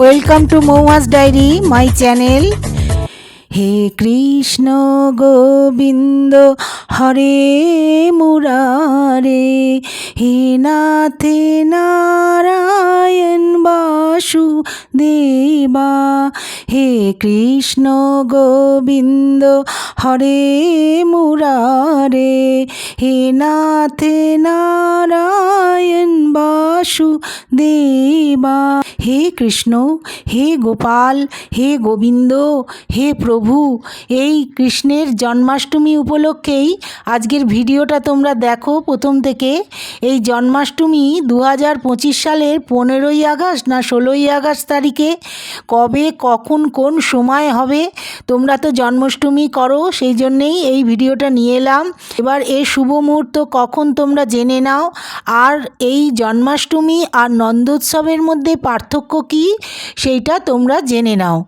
Welcome to Moumas diary my channel হে কৃষ্ণ গোবিন্দ হরে মুরারে হে নাথে নারায়ণ বাসু দেবা হে কৃষ্ণ গোবিন্দ হরে মুরারে হে নাথে নারায়ণ বাসু দেবা হে কৃষ্ণ, হে গোপাল, হে গোবিন্দ, হে প্রভু। এই কৃষ্ণের জন্মাষ্টমী উপলক্ষেই আজকের ভিডিওটা তোমরা দেখো প্রথম থেকে। এই জন্মাষ্টমী দু হাজার পঁচিশ সালের পনেরোই আগস্ট না ষোলোই আগস্ট তারিখে কবে, কখন, কোন সময় হবে, তোমরা তো জন্মাষ্টমী করো, সেই জন্যেই এই ভিডিওটা নিয়ে এলাম। এবার এই শুভ মুহূর্ত কখন তোমরা জেনে নাও। আর এই জন্মাষ্টমী আর নন্দোৎসবের মধ্যে পার্থক্য কী সেইটা তোমরা জেনে নাও।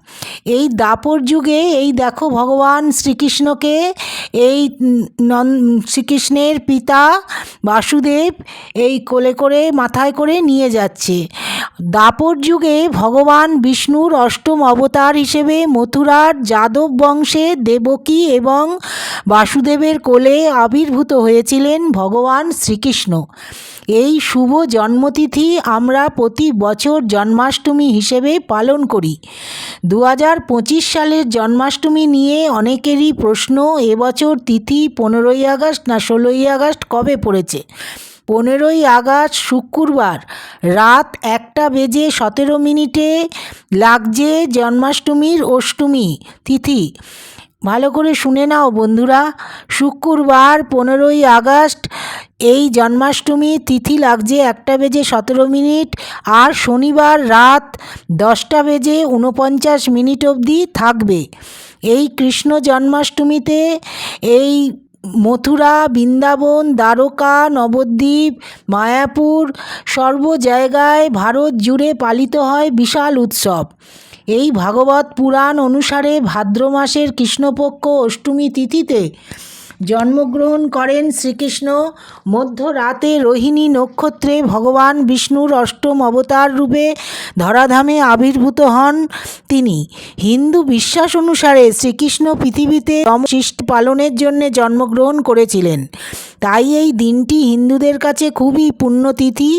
এই দাপর যুগে এই দেখো ভগবান শ্রীকৃষ্ণকে, এই নন, শ্রীকৃষ্ণের পিতা বাসুদেব এই কোলে করে, মাথায় করে নিয়ে যাচ্ছে। দাপর যুগে ভগবান বিষ্ণুর অষ্টম অবতার হিসেবে মথুরার যাদব বংশে দেবকী এবং বাসুদেবের কোলে আবির্ভূত হয়েছিলেন ভগবান শ্রীকৃষ্ণ। এই শুভ জন্মতিথি আমরা প্রতি বছর জন্মাষ্টমী হিসেবে পালন করি। দু হাজার পঁচিশ সালের জন্মাষ্টমী নিয়ে অনেকেরই প্রশ্ন, এবছর তিথি পনেরোই আগস্ট না ষোলোই আগস্ট কবে পড়েছে? পনেরোই আগস্ট, শুক্রবার, রাত একটা বেজে সতেরো মিনিটে লাগছে জন্মাষ্টমীর অষ্টমী তিথি। ভালো করে শুনে নাও বন্ধুরা। শুক্রবার পনেরোই আগস্ট, এই জন্মাষ্টমী তিথি লাগছে একটা বেজে সতেরো মিনিট আর শনিবার রাত দশটা বেজে উনপঞ্চাশ মিনিট অবধি থাকবে। এই কৃষ্ণ জন্মাষ্টমীতে এই মথুরা, বৃন্দাবন, দ্বারকা, নবদ্বীপ, মায়াপুর সর্ব জায়গায় ভারত জুড়ে পালিত হয় বিশাল উৎসব। এই ভাগবত পুরাণ অনুসারে ভাদ্র মাসের কৃষ্ণপক্ষ অষ্টমী তিথিতে জন্মগ্রহণ করেন শ্রীকৃষ্ণ। মধ্যরাতে রোহিণী নক্ষত্রে ভগবান বিষ্ণুর অষ্টম অবতার রূপে ধরাধামে আবির্ভূত হন তিনি। হিন্দু বিশ্বাস অনুসারে শ্রীকৃষ্ণ পৃথিবীতে সৃষ্টি পালনের জন্যে জন্মগ্রহণ করেছিলেন। তাই এই দিনটি হিন্দুদের কাছে খুবই পুণ্যতিথি।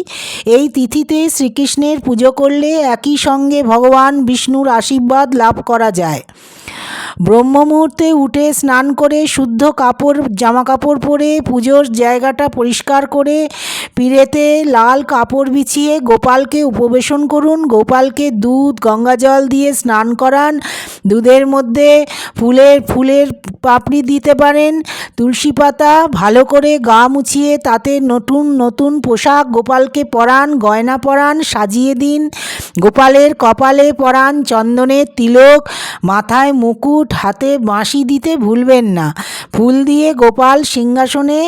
এই তিথিতে শ্রীকৃষ্ণের পুজো করলে একই সঙ্গে ভগবান বিষ্ণুর আশীর্বাদ লাভ করা যায়। ব্রহ্ম মুহূর্তে উঠে স্নান করে শুদ্ধ কাপড়, জামা কাপড় পরে পুজোর জায়গাটা পরিষ্কার করে পিড়েতে লাল কাপড় বিছিয়ে গোপালকে উপবেশন করুন। গোপালকে দুধ, গঙ্গা জল দিয়ে স্নান করান। দুধের মধ্যে ফুলের ফুলের পাপড়ি দিতে পারেন। তুলসী পাতা ভালো করে গা মুছিয়ে তাতে নতুন নতুন পোশাক গোপালকে পরান, গয়না পরান, সাজিয়ে দিন। গোপালের কপালে পরান চন্দনের তিলক, মাথায় মুকুট, হাতে বাঁশি দিতে ভুলবেন না। ফুল দিয়ে গোপাল সিংহাসনে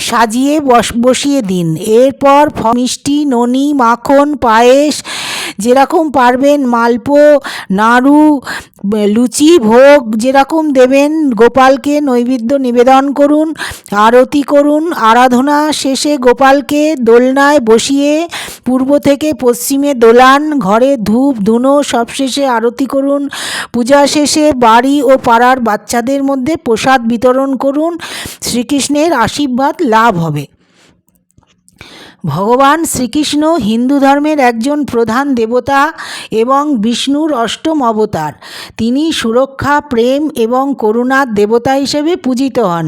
সাজিয়ে বস, বসিয়ে দিন। এরপর মিষ্টি, ননি, মাখন, পায়েস যেরকম পারবেন মালপো, নাড়ু লুচি, ভোগ যেরকম দেবেন, গোপালকে নৈবেদ্য নিবেদন করুন, আরতি করুন, আরাধনা শেষে গোপালকে দোলনায় বসিয়ে পূর্ব থেকে পশ্চিমে দোলান, ঘরে ধূপ, ধুনো সব শেষে আরতি করুন। পূজা শেষে বাড়ি ও পাড়ার বাচ্চাদের মধ্যে প্রসাদ বিতরণ করুন। শ্রীকৃষ্ণের আশীর্বাদ লাভ হবে। ভগবান শ্রীকৃষ্ণ হিন্দু ধর্মের একজন প্রধান দেবতা এবং বিষ্ণুর অষ্টম অবতার। তিনি সুরক্ষা, প্রেম এবং করুণার দেবতা হিসেবে পূজিত হন।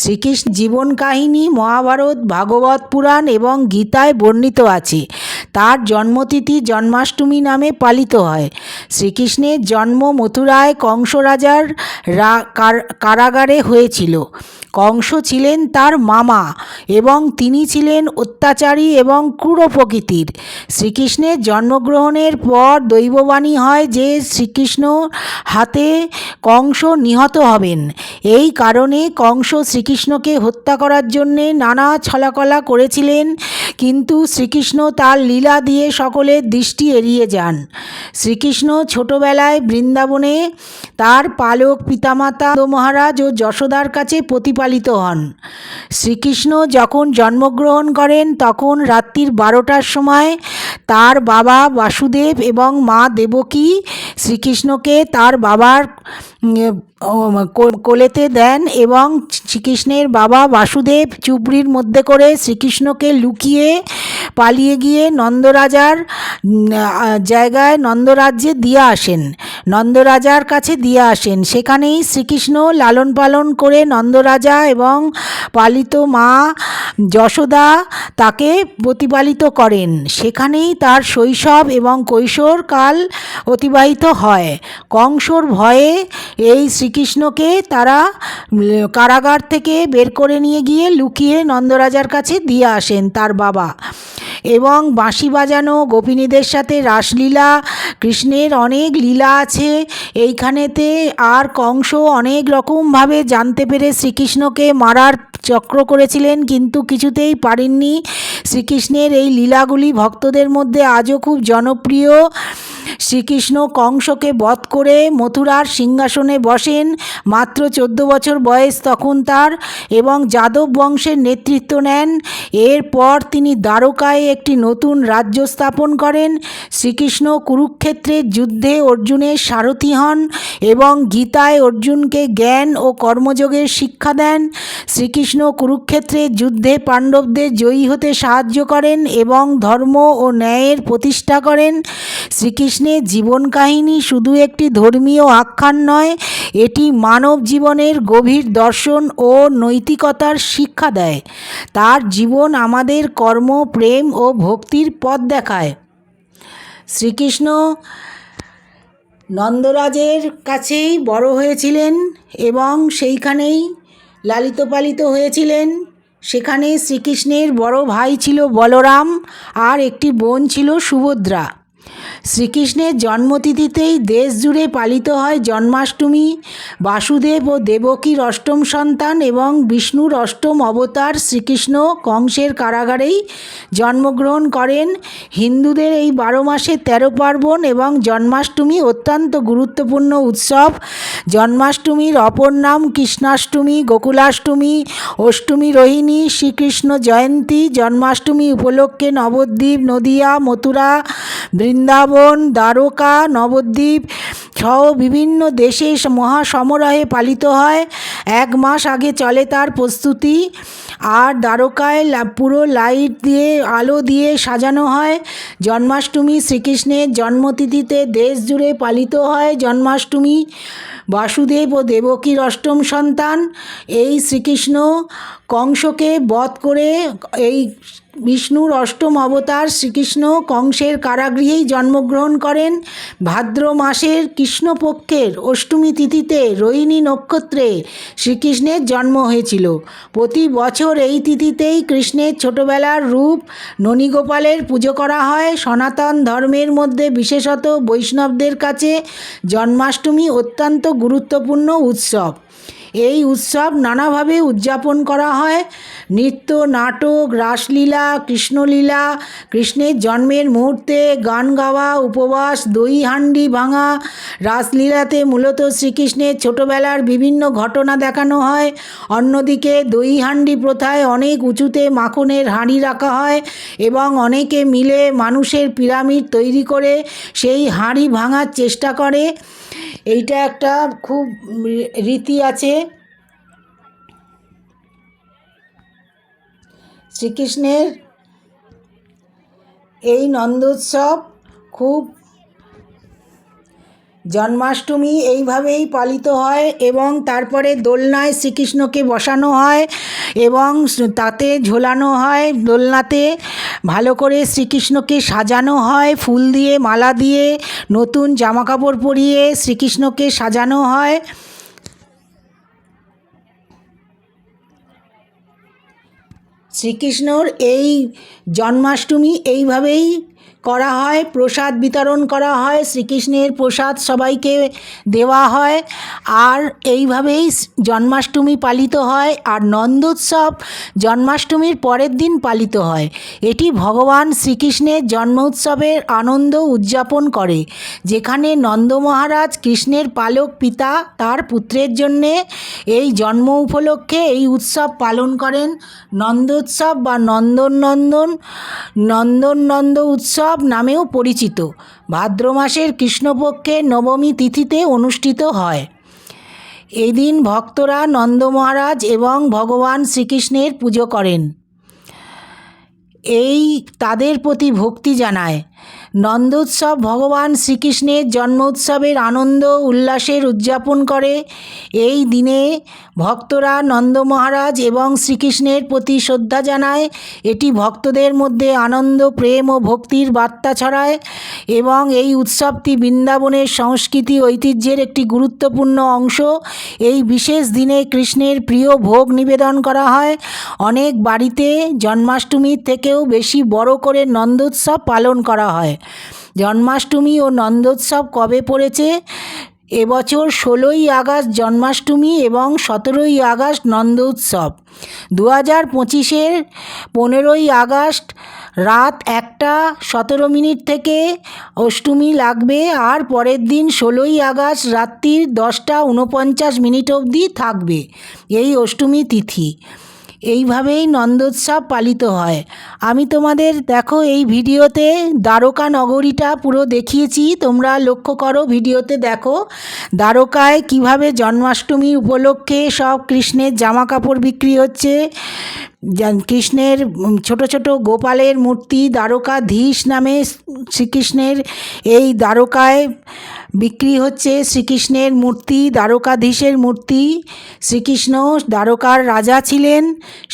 শ্রীকৃষ্ণ জীবন কাহিনী, মহাভারত, ভাগবত পুরাণ এবং গীতায় বর্ণিত আছে। তার জন্মতিথি জন্মাষ্টমী নামে পালিত হয়। শ্রীকৃষ্ণের জন্ম মথুরায় কংস রাজার কারাগারে হয়েছিল। কংস ছিলেন তার মামা এবং তিনি ছিলেন অত্যাচারী এবং ক্রূর প্রকৃতির। শ্রীকৃষ্ণের জন্মগ্রহণের পর দৈববাণী হয় যে শ্রীকৃষ্ণ হাতে কংস নিহত হবেন। এই কারণে কংস শ্রীকৃষ্ণকে হত্যা করার জন্যে নানা ছলাকলা করেছিলেন, কিন্তু শ্রীকৃষ্ণ তার লীলা দিয়ে সকলের দৃষ্টি এড়িয়ে যান। শ্রীকৃষ্ণ ছোটবেলায় বৃন্দাবনে তার পালক পিতামাতা মহারাজ ও যশোদার কাছে প্রতিপালিত প্রতিপালিত হন। শ্রীকৃষ্ণ যখন জন্মগ্রহণ করেন তখন রাত্রির বারোটার সময় তার বাবা বাসুদেব এবং মা দেবকী শ্রীকৃষ্ণকে তার বাবার কোলেতে দেন এবং শ্রীকৃষ্ণের বাবা বাসুদেব চুবড়ির মধ্যে করে শ্রীকৃষ্ণকে লুকিয়ে পালিয়ে গিয়ে নন্দরাজার জায়গায় নন্দরাজ্যে দিয়ে আসেন। নন্দরাজার কাছে দিয়ে আসেন। সেখানেই শ্রীকৃষ্ণ লালন পালন করে নন্দরাজা এবং পালিত মা যশোদা তাকে প্রতিপালিত করেন। সেখানেই তার শৈশব এবং কৈশোর কাল অতিবাহিত হয়। কংসর ভয়ে এই শ্রীকৃষ্ণকে তারা কারাগার থেকে বের করে নিয়ে গিয়ে লুকিয়ে নন্দরাজার কাছে দিয়ে আসেন তার বাবা এবং বাঁশি বাজানো গোপিনীদের সাথে রাসলীলা, কৃষ্ণের অনেক লীলা আছে। এইখানেতে আর কংস অনেক রকমভাবে জানতে পেরে শ্রীকৃষ্ণকে মারার চক্র করেছিলেন, কিন্তু কিছুতেই পারেননি। শ্রীকৃষ্ণের এই লীলাগুলি ভক্তদের মধ্যে আজও খুব জনপ্রিয়। শ্রীকৃষ্ণ কংসকে বধ করে মথুরার সিংহাসনে বসেন। মাত্র চোদ্দ বছর বয়স তখন তার এবং যাদব বংশের নেতৃত্ব নেন। এরপর তিনি দ্বারকায় একটি নতুন রাজ্য স্থাপন করেন। শ্রীকৃষ্ণ কুরুক্ষেত্রের যুদ্ধে অর্জুনের সারথি হন এবং গীতায় অর্জুনকে জ্ঞান ও কর্মযোগের শিক্ষা দেন। শ্রীকৃষ্ণ কুরুক্ষেত্রের যুদ্ধে পাণ্ডবদের জয়ী হতে সাহায্য করেন এবং ধর্ম ও ন্যায়ের প্রতিষ্ঠা করেন। শ্রীকৃষ্ণের জীবন কাহিনী শুধু একটি ধর্মীয় আখ্যান নয়, এটি মানব জীবনের গভীর দর্শন ও নৈতিকতার শিক্ষা দেয়। তার জীবন আমাদের কর্ম, প্রেম ও ভক্তির পথ দেখায়। শ্রীকৃষ্ণ নন্দরাজের কাছেই বড় হয়েছিলেন এবং সেইখানেই লালিত পালিত হয়েছিলেন। সেখানে শ্রীকৃষ্ণের বড় ভাই ছিল বলরাম আর একটি বোন ছিল সুভদ্রা। শ্রীকৃষ্ণের জন্মতিথিতেই দেশ জুড়ে পালিত হয় জন্মাষ্টমী। বাসুদেব ও দেবকীর অষ্টম সন্তান এবং বিষ্ণুর অষ্টম অবতার শ্রীকৃষ্ণ কংসের কারাগারেই জন্মগ্রহণ করেন। হিন্দুদের এই বারো মাসে তেরো পার্বণ এবং জন্মাষ্টমী অত্যন্ত গুরুত্বপূর্ণ উৎসব। জন্মাষ্টমীর অপর নাম কৃষ্ণাষ্টমী, গোকুলাষ্টমী, অষ্টমী রোহিণী, শ্রীকৃষ্ণ জয়ন্তী। জন্মাষ্টমী উপলক্ষে নবদ্বীপ, নদিয়া, মথুরা বৃন্দাবন, দ্বারকা, নবদ্বীপ সহ বিভিন্ন দেশে মহাসমরাহে পালিত হয়। এক মাস আগে চলে তার প্রস্তুতি। আর দ্বারকায় পুরো লাইট দিয়ে, আলো দিয়ে সাজানো হয়। জন্মাষ্টমী শ্রীকৃষ্ণের জন্মতিথিতে দেশ জুড়ে পালিত হয় জন্মাষ্টমী। বাসুদেব ও দেবকীর অষ্টম সন্তান। এই শ্রীকৃষ্ণ কংসকে বধ করে এই বিষ্ণুর অষ্টম অবতার শ্রীকৃষ্ণ কংসের কারাগৃহেই জন্মগ্রহণ করেন। ভাদ্র মাসের কৃষ্ণপক্ষের অষ্টমী তিথিতে রোহিণী নক্ষত্রে শ্রীকৃষ্ণের জন্ম হয়েছিল। প্রতি বছর এই তিথিতেই কৃষ্ণের ছোটবেলার রূপ ননীগোপালের পুজো করা হয়। সনাতন ধর্মের মধ্যে বিশেষত বৈষ্ণবদের কাছে জন্মাষ্টমী অত্যন্ত গুরুত্বপূর্ণ উৎসব। এই উৎসব নানাভাবে উদযাপন করা হয়। নৃত্য, নাটক, রাসলীলা, কৃষ্ণলীলা, কৃষ্ণের জন্মের মুহূর্তে গান গাওয়া, উপবাস, দই হান্ডি ভাঙা, রাসলীলাতে মূলত শ্রীকৃষ্ণের ছোটবেলার বিভিন্ন ঘটনা দেখানো হয়। অন্যদিকে দই হান্ডি প্রথায় অনেক উঁচুতে মাখনের হাঁড়ি রাখা হয় এবং অনেকে মিলে মানুষের পিরামিড তৈরি করে সেই হাঁড়ি ভাঙার চেষ্টা করে। এইটা একটা খুব রীতি আছে। শ্রীকৃষ্ণের এই নন্দোৎসব খুব জন্মাষ্টমী এইভাবেই পালিত হয় এবং তারপরে দোলনায় শ্রীকৃষ্ণকে বসানো হয় এবং তাতে ঝোলানো হয়। দোলনাতে ভালো করে শ্রীকৃষ্ণকে সাজানো হয়, ফুল দিয়ে, মালা দিয়ে, নতুন জামাকাপড় পরিয়ে শ্রীকৃষ্ণকে সাজানো হয়। শ্রীকৃষ্ণর এই জন্মাষ্টমী এইভাবেই করা হয়, প্রসাদ বিতরণ করা হয়, শ্রীকৃষ্ণের প্রসাদ সবাইকে দেওয়া হয়। আর এইভাবেই জন্মাষ্টমী পালিত হয় আর নন্দোৎসব জন্মাষ্টমীর পরের দিন পালিত হয়। এটি ভগবান শ্রীকৃষ্ণের জন্ম উৎসবের আনন্দ উদযাপন করে, যেখানে নন্দ মহারাজ কৃষ্ণের পালক পিতা তার পুত্রের জন্যে এই জন্ম উপলক্ষে এই উৎসব পালন করেন। নন্দোৎসব বা নন্দন নন্দন নন্দন নন্দ উৎসব নামেও পরিচিত। ভাদ্র মাসের কৃষ্ণপক্ষের নবমী তিথিতে অনুষ্ঠিত হয়। এদিন ভক্তরা নন্দ মহারাজ এবং ভগবান শ্রীকৃষ্ণের পুজো করেন। এই তাদের প্রতি ভক্তি জানায়। নন্দোৎসব ভগবান শ্রীকৃষ্ণের জন্ম উৎসবের আনন্দ উল্লাসের উদযাপন করে। এই দিনে ভক্তরা নন্দ মহারাজ এবং শ্রীকৃষ্ণের প্রতি শ্রদ্ধা জানায়। এটি ভক্তদের মধ্যে আনন্দ, প্রেম ও ভক্তির বার্তা ছড়ায় এবং এই উৎসবটি বৃন্দাবনের সংস্কৃতি ঐতিহ্যের একটি গুরুত্বপূর্ণ অংশ। এই বিশেষ দিনে কৃষ্ণের প্রিয় ভোগ নিবেদন করা হয়। অনেক বাড়িতে জন্মাষ্টমীর থেকেও বেশি বড় করে নন্দোৎসব পালন করা হয়। জন্মাষ্টমী ও নন্দোৎসব কবে পড়েছে? এবছর ষোলোই আগস্ট জন্মাষ্টমী এবং সতেরোই আগস্ট নন্দ উৎসব দু হাজার পঁচিশের পনেরোই আগস্ট রাত একটা, সতেরো মিনিট থেকে অষ্টমী লাগবে আর পরের দিন ষোলোই আগস্ট রাত্রির দশটা উনপঞ্চাশ মিনিট অবধি থাকবে এই অষ্টমী তিথি। এইভাবেই নন্দোৎসব পালিত হয়। আমি তোমাদের, দেখো, এই ভিডিওতে দ্বারকা নগরীটা পুরো দেখিয়েছি। তোমরা লক্ষ্য করো, ভিডিওতে দেখো, দ্বারকায় কীভাবে জন্মাষ্টমী উপলক্ষে সব কৃষ্ণের জামা কাপড় বিক্রি হচ্ছে। কৃষ্ণের ছোট ছোট গোপালের মূর্তি দ্বারকাধীশ নামে শ্রীকৃষ্ণের। এই দ্বারকায় বিক্রি হচ্ছে শ্রীকৃষ্ণের মূর্তি, দ্বারকাধীশের মূর্তি। শ্রীকৃষ্ণ দ্বারকার রাজা ছিলেন,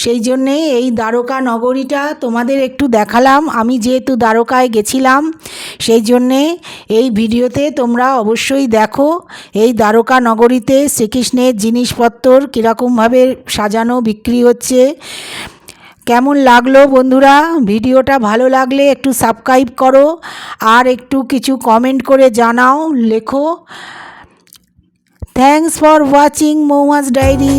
সেই জন্যে এই দ্বারকা নগরীটা তোমাদের একটু দেখালাম। আমি যেহেতু দ্বারকায় গেছিলাম, সেই জন্যে এই ভিডিওতে তোমরা অবশ্যই দেখো এই দ্বারকা নগরীতে শ্রীকৃষ্ণের জিনিসপত্র কীরকমভাবে সাজানো, বিক্রি হচ্ছে। কেমন লাগল বন্ধুরা? ভিডিওটা ভালো লাগলে একটু সাবস্ক্রাইব করো আর একটু কিছু কমেন্ট করে জানাও, লেখো। Thanks for watching Moumas diary